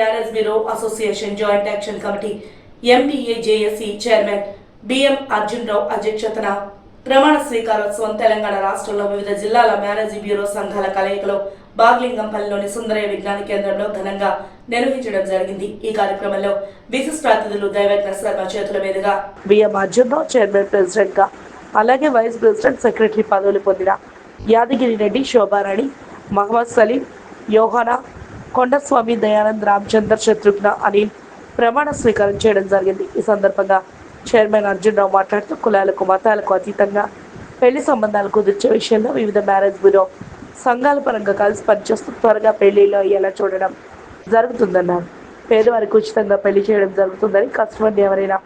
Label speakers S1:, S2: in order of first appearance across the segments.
S1: Marriage bureau association joint action committee MBA JAC chairman BM Arjunrao అధ్యక్షతన ప్రమాణ స్వీకారోత్సవం తెలంగాణ రాష్ట్రంలో వివిధ జిల్లాల మ్యారేజ్ బ్యూరో సంఘాల కలయికలో బాగ్లింగంపల్లిలోని సుందరయ్య విజ్ఞాన కేంద్రంలో ఘనంగా నిర్వహించడం జరిగింది. ఈ కార్యక్రమంలో విశిష్ట అతిథులు దైవజ్ఞ శర్మ చేతుల మీదుగా బిఎం అర్జున్రావు చైర్మన్ ప్రెసిడెంట్గా అలాగే వైస్ ప్రెసిడెంట్ సెక్రటరీ పదవులు పొందిన యాదగిరి రెడ్డి శోభారాణి మహమ్మద్ సలీం యోహానా కొండస్వామి దయానంద్ రామచందర్ శత్రుఘ్న అనిల్ ప్రమాణ స్వీకారం చేయడం జరిగింది. ఈ సందర్భంగా చైర్మన్ అర్జున్ మాట్లాడుతూ కులాలకు మతాలకు అతీతంగా పెళ్ళి సంబంధాలు కుదిర్చే విషయంలో వివిధ మ్యారేజ్ బ్యూరో సంఘాల పరంగా కలిసి పనిచేస్తూ త్వరగా పెళ్ళిలో అయ్యేలా చూడడం జరుగుతుందన్నారు పేదవారికి ఉచితంగా పెళ్ళి చేయడం జరుగుతుందని కస్టమర్ని ఎవరైనా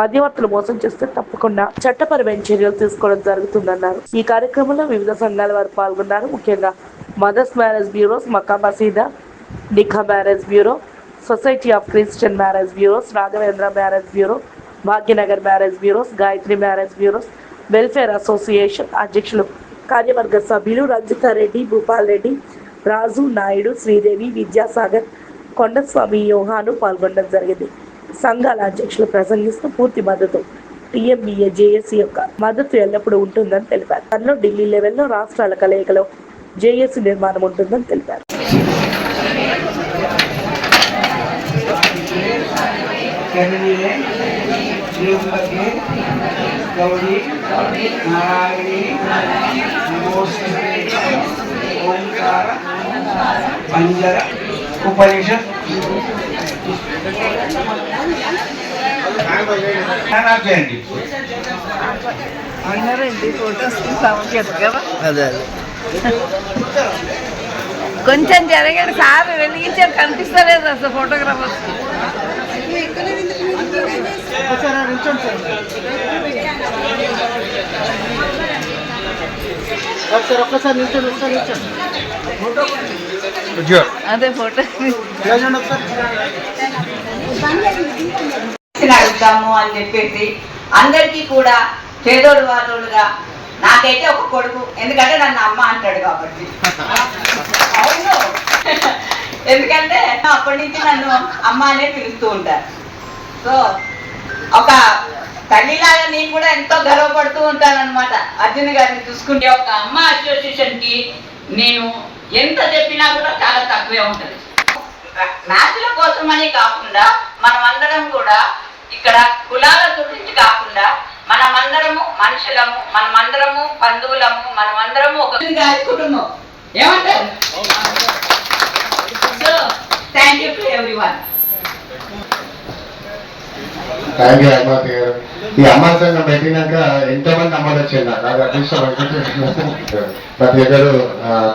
S1: మధ్యవర్తులు మోసం చేస్తే తప్పకుండా చట్టపరమైన చర్యలు తీసుకోవడం జరుగుతుందన్నారు. ఈ కార్యక్రమంలో వివిధ సంఘాల వారు పాల్గొన్నారు. ముఖ్యంగా mothers marriage bureaus Makka Masjid Nikah marriage bureau society of Christian marriage bureaus Raghavendra marriage bureau Bhagyanagar marriage bureaus Gayatri marriage bureaus welfare association అధ్యక్షులు కార్యవర్గ సభ్యులు రంజితారెడ్డి భూపాల్ రెడ్డి రాజు నాయుడు శ్రీదేవి విద్యాసాగర్ కొండస్వామి యోహాను పాల్గొనడం జరిగింది. సంఘాల అధ్యక్షులు ప్రసంగిస్తూ పూర్తి మద్దతు టీఎంబీఏ జేఏసీ యొక్క మద్దతు ఎల్లప్పుడూ ఉంటుందని తెలిపారు. తనలో ఢిల్లీ లెవెల్లో రాష్ట్రాల కలయికలో జేఏసీ నిర్మాణం ఉంటుందని తెలిపారు.
S2: కనియే జీవులకి గౌరీ నారాయణి ఓంకార పంజర ఉపనిషత్. చేయండి
S3: కొంచెం జరగండి సార్ వెలిగించారు కనిపిస్తలేదు అసలు ఫోటోగ్రాఫర్స్.
S4: ఒకసారి ఒక్కసారి నిల్చోండి ఒకసారి నిల్చోండి
S3: అదే ఫోటో
S5: అడుగుతాము అని చెప్పేసి అందరికీ కూడా చేదోడు వాదోడుగా నాకైతే ఒక కొడుకు ఎందుకంటే నన్ను అమ్మ అంటాడు కాబట్టి. అవును. ఎందుకంటే అప్పటి నుంచి నన్ను అమ్మ అనే పిలుస్తూ ఉంటారు. సో ఒక తల్లిలాగా నేను కూడా ఎంతో గర్వపడుతూ ఉంటాను అనమాట అర్జున్ గారిని చూసుకుంటే ఒక అమ్మ అసోసియేషన్కి నేను ఎంత చెప్పినా కూడా చాలా తక్కువే ఉంటుంది. మ్యాచ్ల కోసమని కాకుండా మనమందరం కూడా ఇక్కడ కులాల గురించి కాకుండా మనమందరము మనుషులము మనమందరము బంధువులము మనమందరము ఒక గారి కుటుంబం. ఏమంటారు? Thank you to everyone
S6: thank you అమ్మాతి గారు. ఈ అమ్మాయి సంఘం పెట్టినాక ఎంతో మంది అమ్మాయిలు వచ్చారు నాకు? అది అదృష్టం. ప్రతి ఒక్కరు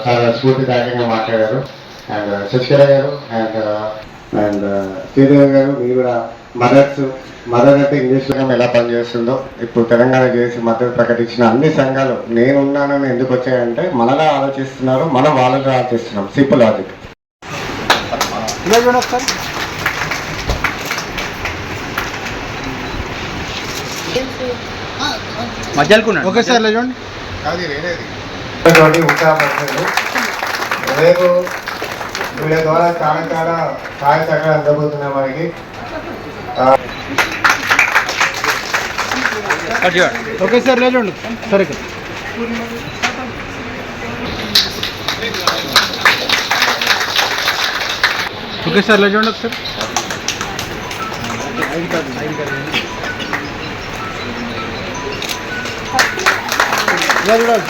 S6: చాలా స్ఫూర్తిదాయకంగా మాట్లాడారు. అండ్ uh, శశికళ గారు and and uh, uh, Sridevi గారు మీరు కూడా మదర్స్ మదర్ అంటే ఇంగ్లీష్ సంఘం ఎలా పనిచేస్తుందో ఇప్పుడు తెలంగాణ చేసి మద్దతు ప్రకటించిన అన్ని సంఘాలు నేను ఉన్నానని ఎందుకు వచ్చాయంటే మనలా ఆలోచిస్తున్నారు మనం వాళ్ళని ఆలోచిస్తున్నాం సింపుల్ లాజిక్
S4: ఇలా చూడండి ఒకసారి. మధ్యలోకున్నాడు ఒకేసారి ఇలా చూడండి.
S6: రేపు వీళ్ళ ద్వారా చాలా చాలా సహాయ సహకారాలు అందబోతున్నాయి మనకి
S4: ఒకేసారి ఇలా చూడండి. సరే ఇక్కడ ఒకేసారి ఇలా చూడండి ఒకసారి ఇలా చూడాలి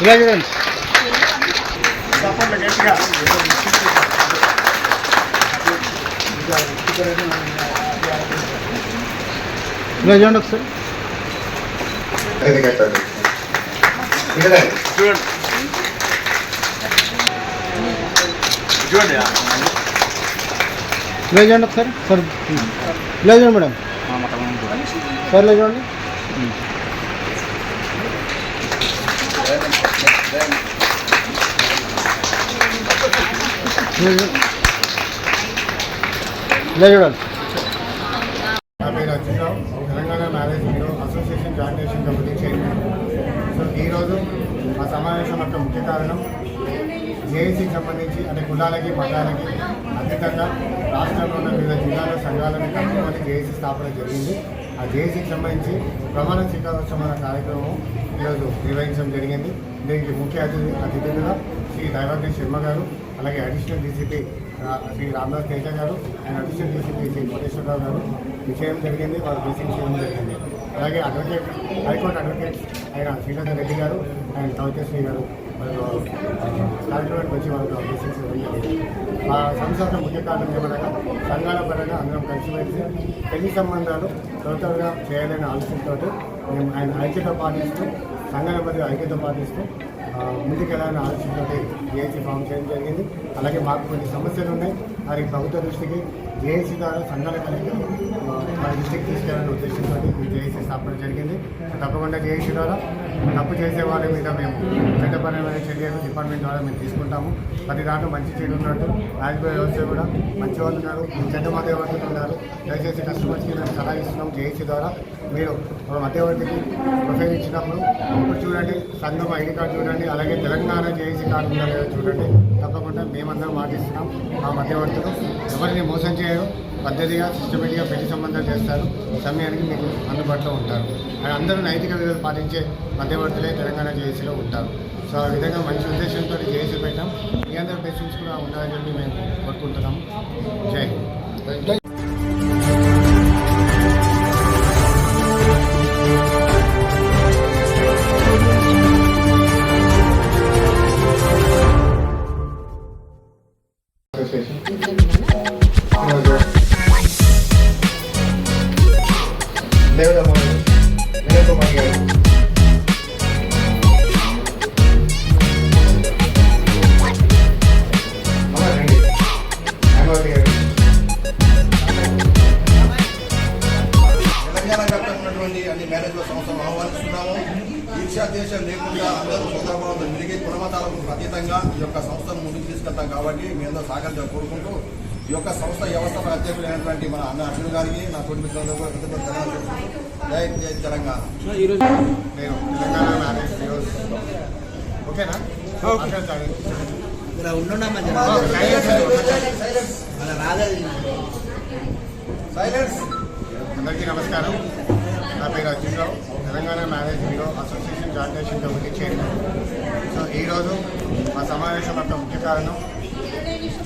S4: ఇలా చూడండి ఇలా చూడండి ఒకసారి
S6: ఇది కట్టండి ఇక్కడ
S4: ఇలా చూడండి ఒకసారి సార్ ఇలా చూడండి మేడం సార్ ఇలా చూడండి ఇలా చూడండి
S6: పేరు Achyutarao Telangana marriage bureau association joint action committee chairman. So ఈరోజు ఆ సమావేశం యొక్క ముఖ్య కారణం జేఏసీకి సంబంధించి అంటే కులాలకి మతాలకి అతీతంగా రాష్ట్రంలో ఉన్న వివిధ జిల్లాల సంఘాలను కనుక్కొని జేఏసీ స్థాపన జరిగింది. ఆ జేఏసీకి సంబంధించి ప్రమాణ స్వీకారోత్సవం కార్యక్రమం ఈరోజు నిర్వహించడం జరిగింది. దీనికి ముఖ్య అతిథి అతిథులుగా శ్రీ దైవాగ్రి శర్మ గారు అలాగే అడిషనల్ డీసీపీ శ్రీ రామ్దాస్ తేజ గారు and additional DCP Shri Koteswararao గారు విషయం జరిగింది వారు బ్లెస్సింగ్ చేయడం జరిగింది. అలాగే అడ్వకేట్ హైకోర్టు అడ్వకేట్ ఆయన శ్రీనాథ్ రెడ్డి గారు అండ్ కవితశ్రీ గారు వాళ్ళు కార్యక్రమానికి వచ్చి వాళ్ళు బ్లెస్సింగ్స్ జరిగింది. మా సంస్థ ముఖ్య కారణం ఏమనగా సంఘాల పరంగా అందరం కలిసిమెలిసి పెళ్ళి సంబంధాలు త్వరగా చేయాలనే ఆలోచనతో మేము ఆయన ఐక్యత పాటిస్తూ సంఘాల మధ్య ఐక్యత పాటిస్తూ ముందుకెళ్ళాలని ఆలోచనతో ఏసీ ఫామ్ చేయడం జరిగింది. అలాగే మాకు కొన్ని సమస్యలు ఉన్నాయి. వారికి ప్రభుత్వ దృష్టికి జేఏసీ ద్వారా సంఘాల కలిగి మా దృష్టికి తీసుకెళ్ళాలనే ఉద్దేశంతో ఈ స్థాపన జరిగింది. తప్పకుండా జేఏసీ ద్వారా తప్పు చేసే వాళ్ళ మీద మేము చట్టపరమైన చర్యలు డిపార్ట్మెంట్ ద్వారా మేము తీసుకుంటాము. ప్రతి దాంట్లో మంచి చెడు ఉన్నట్టు రాజకీయ వ్యవస్థ కూడా మంచి వాళ్ళు ఉన్నారు చెడ్డ మధ్యవర్తులు ఉన్నారు. దయచేసి కస్టమర్స్కి మేము సలహా ఇస్తున్నాం జేఏసీ ద్వారా. మీరు ఒక మధ్యవర్తికి ప్రొఫైల్ ఇచ్చినప్పుడు ఇప్పుడు చూడండి సంఘం ఐడి కార్డు చూడండి అలాగే తెలంగాణ జేఏసీ కార్డు ఉందా లేదా చూడండి. తప్పకుండా మేమందరం మాటిస్తున్నాం. మా మధ్యవర్తులు ఎవరిని మోసం చేయరు. పద్ధతిగా సిస్టమేటిక్గా పెళ్ళి సంబంధాలు చేస్తారు. సమయానికి మీకు అందుబాటులో ఉంటారు. అండ్ అందరూ నైతిక విలువలు పాటించే మధ్యవర్తులే తెలంగాణ జేఏసీలో ఉంటారు. సో ఆ విధంగా మంచి ఉద్దేశంతో జేఏసీ పెట్టాం. మీ అందరూ పేషెంట్స్ కూడా ఉండాలని చెప్పి మేము కోరుకుంటున్నాం జై హింద్.
S7: Gracias.
S6: నేను తెలంగాణ మ్యారేజ్ బ్యూరోస్ ఓకేనా? అందరికీ నమస్కారం. నా పేరు Arjunrao Telangana marriage bureau association joint committee chairman so ఈరోజు మా సమావేశం యొక్క ముఖ్య కారణం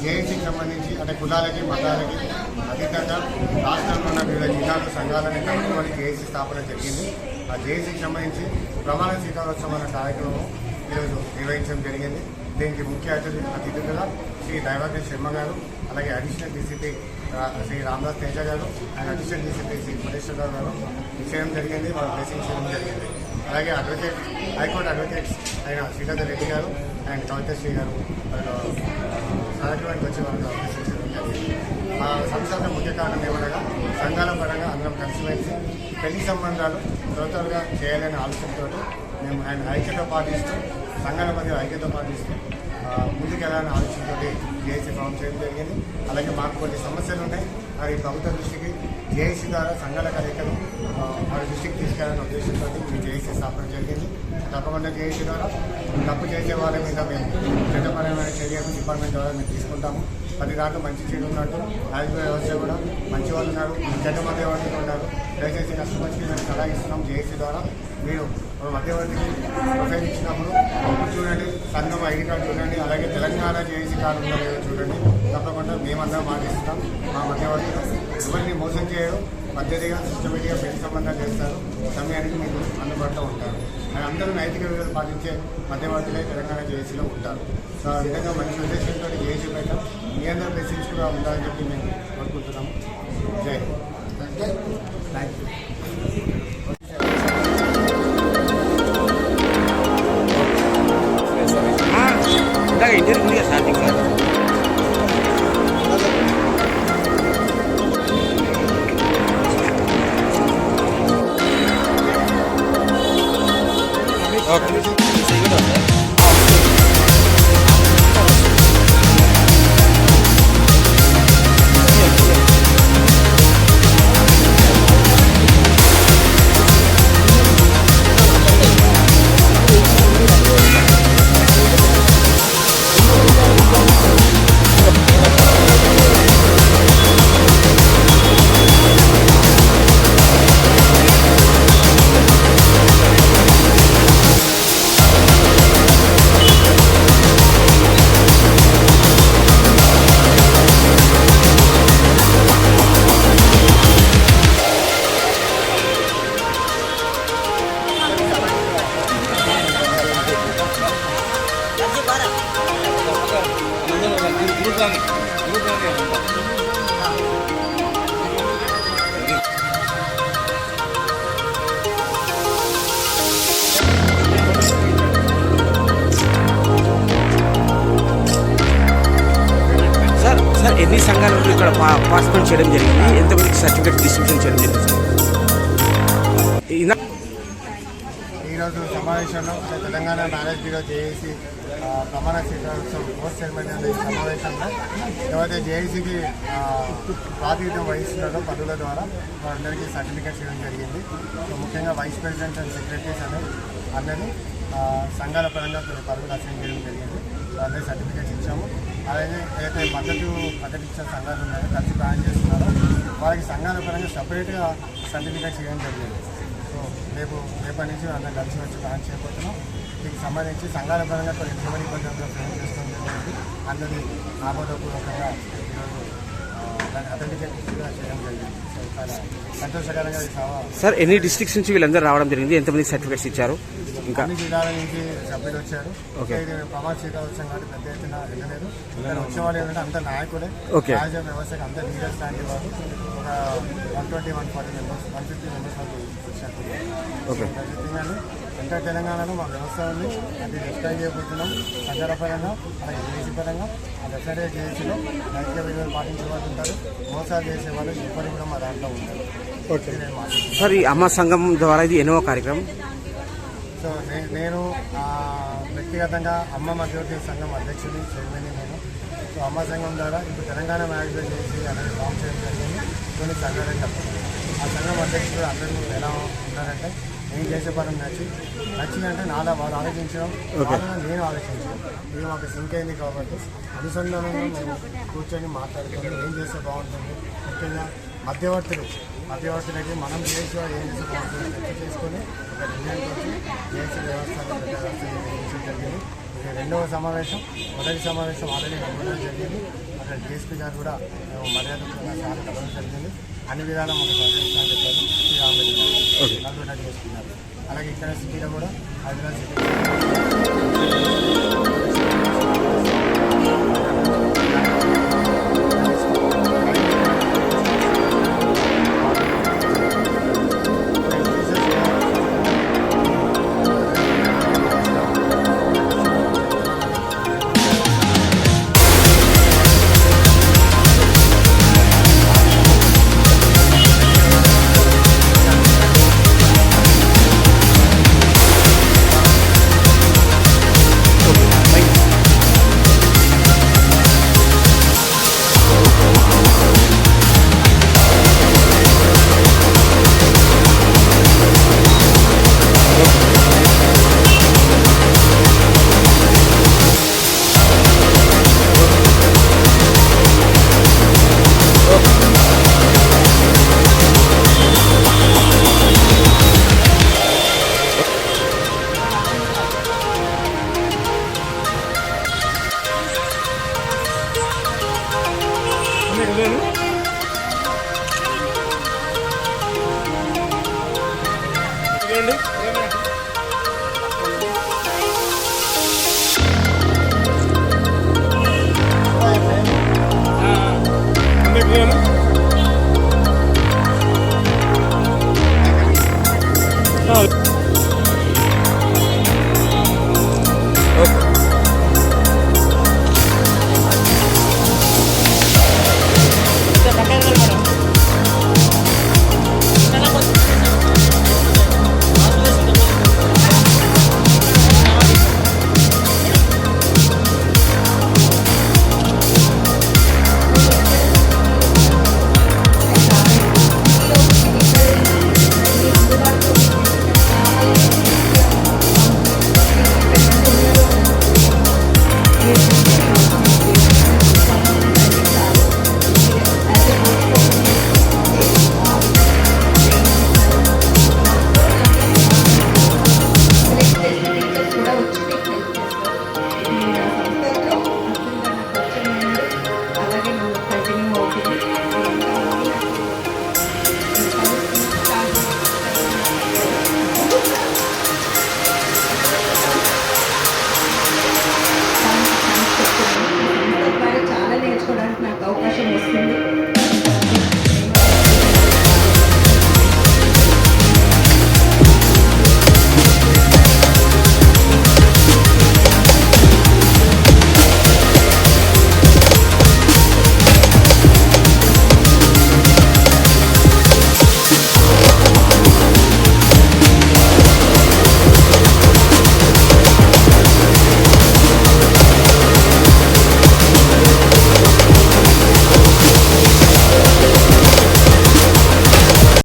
S6: జేఏసీకి సంబంధించి అంటే కులాలకి మతాలకి అతీతంగా రాష్ట్రంలో ఉన్న వివిధ జిల్లాలు సంఘాలని కలుపుకొని జేఏసీ స్థాపన జరిగింది. ఆ జేఏసీకి సంబంధించి ప్రమాణ స్వీకారోత్సవం అనే కార్యక్రమం ఈరోజు నిర్వహించడం జరిగింది. దీనికి ముఖ్య అతిథి అతిథులుగా శ్రీ దైవాగ్రి శర్మ గారు అలాగే అడిషనల్ డీసీపీ శ్రీ రామ్దాస్ తేజ గారు and additional DCP Shri Koteswararao గారు చేయడం జరిగింది వాళ్ళ బ్లెస్సింగ్ చేయడం జరిగింది. అలాగే అడ్వకేట్ హైకోర్టు అడ్వకేట్స్ అయిన శ్రీధర్ రెడ్డి గారు అండ్ కవితశ్రీ గారు వాళ్ళు కార్యక్రమానికి వచ్చి వాళ్ళకి బ్లెస్సింగ్ జరిగింది. సంస్థ ముఖ్య కారణం ఏమనగా సంఘాల పరంగా అందరం కలిసిమెలిసి పెళ్ళి సంబంధాలు త్వరగా చేయాలనే ఆలోచనతో మేము ఆయన ఐక్యత పాటిస్తూ సంఘాల మధ్య ఐక్యత పాటిస్తూ ముందుకెళ్ళాలని ఆలోచనతో జేఏసీ ఫామ్ చేయడం జరిగింది. అలాగే మాకు కొన్ని సమస్యలు ఉన్నాయి. మరి ప్రభుత్వ దృష్టికి జేఏసీ ద్వారా సంఘాల కలయికలు వారి దృష్టికి తీసుకెళ్ళాలని ఉద్దేశంతో మేము జేఏసీ స్థాపన జరిగింది. తప్పకుండా జేఏసీ ద్వారా తప్పు చేసే వాళ్ళ మీద మేము చట్టపరమైన చర్యలు డిపార్ట్మెంట్ ద్వారా మేము తీసుకుంటాము. ప్రతి దాంట్లో మంచి చెడు ఉన్నట్టు రాజకీయ వ్యవస్థ కూడా మంచి వాళ్ళు ఉన్నారు చెడ్డ మధ్యవర్తులు ఉన్నారు. దయచేసి కస్టమర్స్కి మేము సలహా ఇస్తున్నాం జేఏసీ ద్వారా. మీరు మధ్యవర్తికి ప్రొఫైల్ చూడండి సంఘం ఐడి కార్డు చూడండి అలాగే తెలంగాణ జేఏసీ కార్డు ఉందో చూడండి. తప్పకుండా మేమందరం మాటిస్తున్నాం మా మధ్యవర్తులు ఎవరిని మోసం చేయరు. పద్ధతిగా సిస్టమేటిక్గా పెళ్ళి సంబంధాలు చేస్తారు. సమయానికి మీకు అందుబాటులో ఉంటారు. అందరూ నైతిక విలువలు పాటించే మధ్యవర్తులే తెలంగాణ జేఏసీలో ఉంటారు. సో ఆ విధంగా మంచి ఉద్దేశంతో జేఏసీ బయట మీ అందరూ ప్రెసిడెంట్గా ఉండాలని చెప్పి మేము కోరుకుంటున్నాము. జై థ్యాంక్ యూ
S8: ఇంటర్వ్యూ సార్ ఎన్ని సంఘాలు ఇక్కడ పార్టిసిపేట్ చేయడం జరిగింది? ఎంతమందికి సర్టిఫికేట్ డిస్ట్రిబ్యూషన్ చేయడం జరిగింది సార్?
S6: ఈరోజు సమావేశంలో తెలంగాణ మ్యారేజ్ బ్యూరో జేఏసీ ప్రమాణ స్వీకారోత్సవం పోస్ట్ చైర్మన్ అనే సమావేశంలో ఎవరైతే జేఏసీకి ప్రాతినిధ్యం వహిస్తున్నారో పదవుల ద్వారా వారందరికీ సర్టిఫికేట్స్ ఇవ్వడం జరిగింది. సో ముఖ్యంగా వైస్ ప్రెసిడెంట్ అండ్ సెక్రటరీస్ అనేది అందరినీ సంఘాల పరంగా కొన్ని పదవులు అసైన్ చేయడం జరిగింది. వాళ్ళే సర్టిఫికేట్స్ ఇచ్చాము. అలాగే ఏదైతే మద్దతు ప్రకటించిన సంఘాలు ఉన్నాయో కలిసి ప్లాన్ చేస్తున్నారో వాళ్ళకి సంఘాల పరంగా సపరేట్గా సర్టిఫికేట్స్ ఇవ్వడం జరిగింది. రేపు రేపటి నుంచి అందరం కలిసి వచ్చి ప్లాన్ చేయబోతున్నాం. దీనికి సంబంధించి సంఘాల పరంగా కొన్ని ఇబ్బంది ఇబ్బందులు ఫోన్ చేసుకోవడం జరిగింది అందరినీ ఆమోదపూర్వకంగా ఈరోజు దాన్ని అథెంటికేట్ చేయడం జరిగింది. సో చాలా సంతోషకరంగా
S8: సార్ ఎన్ని డిస్ట్రిక్ట్స్ నుంచి వీళ్ళందరూ రావడం జరిగింది? ఎంతమంది సర్టిఫికేట్స్ ఇచ్చారు? ఇంకా
S6: అన్ని జిల్లాల నుంచి సభ్యులు వచ్చారు.
S8: ఓకే.
S6: ఇది ప్రమాణ స్వీకారోత్సవం కాబట్టి పెద్ద ఎత్తున వెళ్ళలేదు. వచ్చే వాళ్ళు ఏంటంటే అంత నాయకులే.
S8: ఓకే.
S6: రాజ్య వ్యవస్థకు అంత లీడర్స్ లాంటి వాళ్ళు ఒక one twenty one forty members one fifty members వరకు
S8: ఓకే.
S6: ఎంటర్ తెలంగాణలో మా వ్యవస్థ ఉంది అది ఎక్స్ప్లెయిన్ చేయబోతున్నాం. సంఘాల పరంగా అలాగే ఏసీ పరంగా ఆ డెఫినెట్గా చేసిలో నైతిక విలువలు పాటించే వాళ్ళు ఉంటారు. మోసాలు చేసే వాళ్ళు ఎప్పటికీ కూడా మా దాంట్లో ఉంటారు. మాట్లాడుతున్నాను
S8: సార్ ఈ అమ్మ సంఘం ద్వారా ఇది ఎన్నో కార్యక్రమం?
S6: సో నేను వ్యక్తిగతంగా అమ్మ మధ్యవర్తి సంఘం అధ్యక్షుడి చైర్మన్ నేను. సో అమ్మ సంఘం ద్వారా ఇప్పుడు తెలంగాణ మ్యాగజైన్ చేసి అనేది ఫామ్ చేయడం జరిగింది. కొన్ని తప్ప. ఆ సంఘం అధ్యక్షుడు అందరూ ఎలా ఉన్నారంటే నేను చేసే పని నచ్చి నచ్చిందంటే నాలా వాళ్ళు ఆలోచించడం నేను ఆలోచించడం. ఇది మాకు సింక్ అయింది కాబట్టి అనుసంధానంగా మేము కూర్చొని మాట్లాడుకొని ఏం చేస్తే బాగుంటుంది ముఖ్యంగా మధ్యవర్తులు మధ్యవర్తులకి మనం చేసి ఏం చేస్తే బాగుంటుంది చర్చ చేసుకొని ఒక నిర్ణయం వచ్చి దేశ వ్యవస్థ జరిగింది. ఇది రెండవ సమావేశం మొదటి సమావేశం ఆల్రెడీ జరిగింది. అక్కడ డిఎస్పీ గారు కూడా మేము మర్యాదపూర్వకంగా సార్ కలవడం జరిగింది. అన్ని విధాలా మాకు సహకరిస్తామని చెప్పారు. శ్రీరామరెడ్డి గారు. అలాగే ఇక్కడ సిటీలో కూడా హైదరాబాద్ సిటీ.